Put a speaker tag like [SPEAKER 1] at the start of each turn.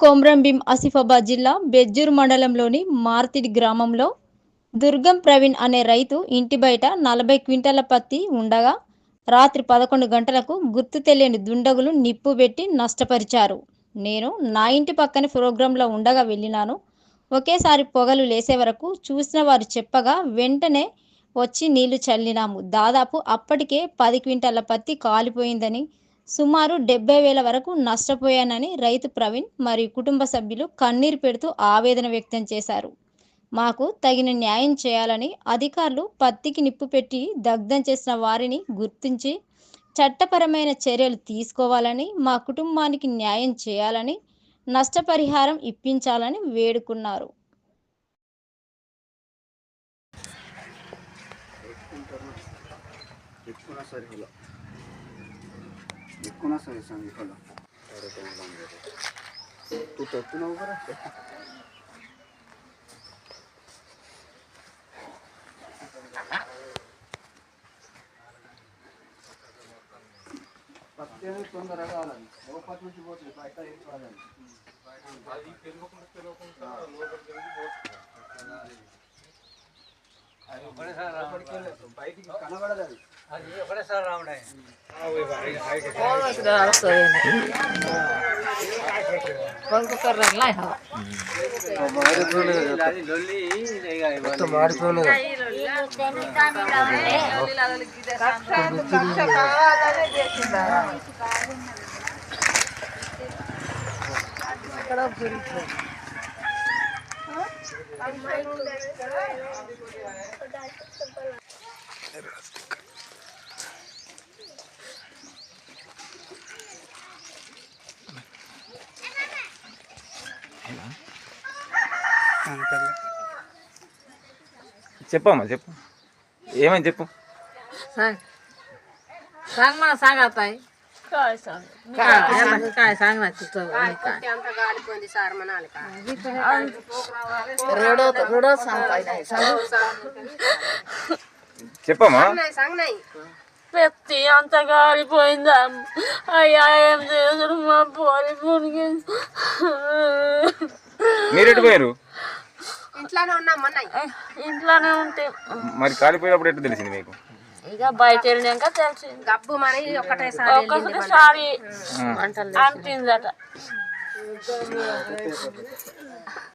[SPEAKER 1] కొమ్రంభీం ఆసిఫాబాద్ జిల్లా బెజ్జూర్ మండలంలోని మార్తిడి గ్రామంలో దుర్గం ప్రవీణ్ అనే రైతు ఇంటి బయట నలభై క్వింటాల పత్తి ఉండగా రాత్రి పదకొండు గంటలకు గుర్తు తెలియని దుండగులు నిప్పు పెట్టి నష్టపరిచారు. నేను నా ఇంటి పక్కన ప్రోగ్రాంలో ఉండగా వెళ్ళినాను. ఒకేసారి పొగలు లేసే వరకు చూసిన వారు చెప్పగా వెంటనే వచ్చి నీళ్ళు చల్లినాము. దాదాపు అప్పటికే పది క్వింటాల పత్తి కాలిపోయిందని సుమారు డెబ్బై వేల వరకు నష్టపోయానని రైతు ప్రవీణ్ మరియు కుటుంబ సభ్యులు కన్నీరు పెడుతూ ఆవేదన వ్యక్తం చేశారు. మాకు తగిన న్యాయం చేయాలని అధికారులు పత్తికి నిప్పు పెట్టి దగ్ధం చేసిన వారిని గుర్తించి చట్టపరమైన చర్యలు తీసుకోవాలని మా కుటుంబానికి న్యాయం చేయాలని నష్టపరిహారం ఇప్పించాలని వేడుకున్నారు.
[SPEAKER 2] హలో ఎక్కువ సరి సంగి హలో तू करतो ना उभं राहते పత్తి తొందరగా కావాలండి లోపల నుంచి పోతుంది బయట ఏం కాదండి బయటికి కనబడదు అది
[SPEAKER 3] చెప్పమ్మా చెప్పు ఏమని చెప్పు
[SPEAKER 4] सांग सांग मला सांग आता काय सांग काय काय सांग ना तिथं आणि काय रडत रडत सांगताय नाही
[SPEAKER 3] చెప్పమ్మా.
[SPEAKER 5] పెత్తి అంత కాలిపోయిందా అయ్యా ఏం చేసుడు మా పోలి పునికి
[SPEAKER 3] మీరు ఎటు పోయారు?
[SPEAKER 5] ఇంట్లోనే ఉంటే.
[SPEAKER 3] మరి కాలిపోయినప్పుడు ఎట్లా తెలిసింది మీకు?
[SPEAKER 5] ఇక బయట వెళ్ళినాక తెలిసింది.
[SPEAKER 6] గబ్బు మరి ఒకటేసారి
[SPEAKER 5] ఒక్కసారి అంటిందట.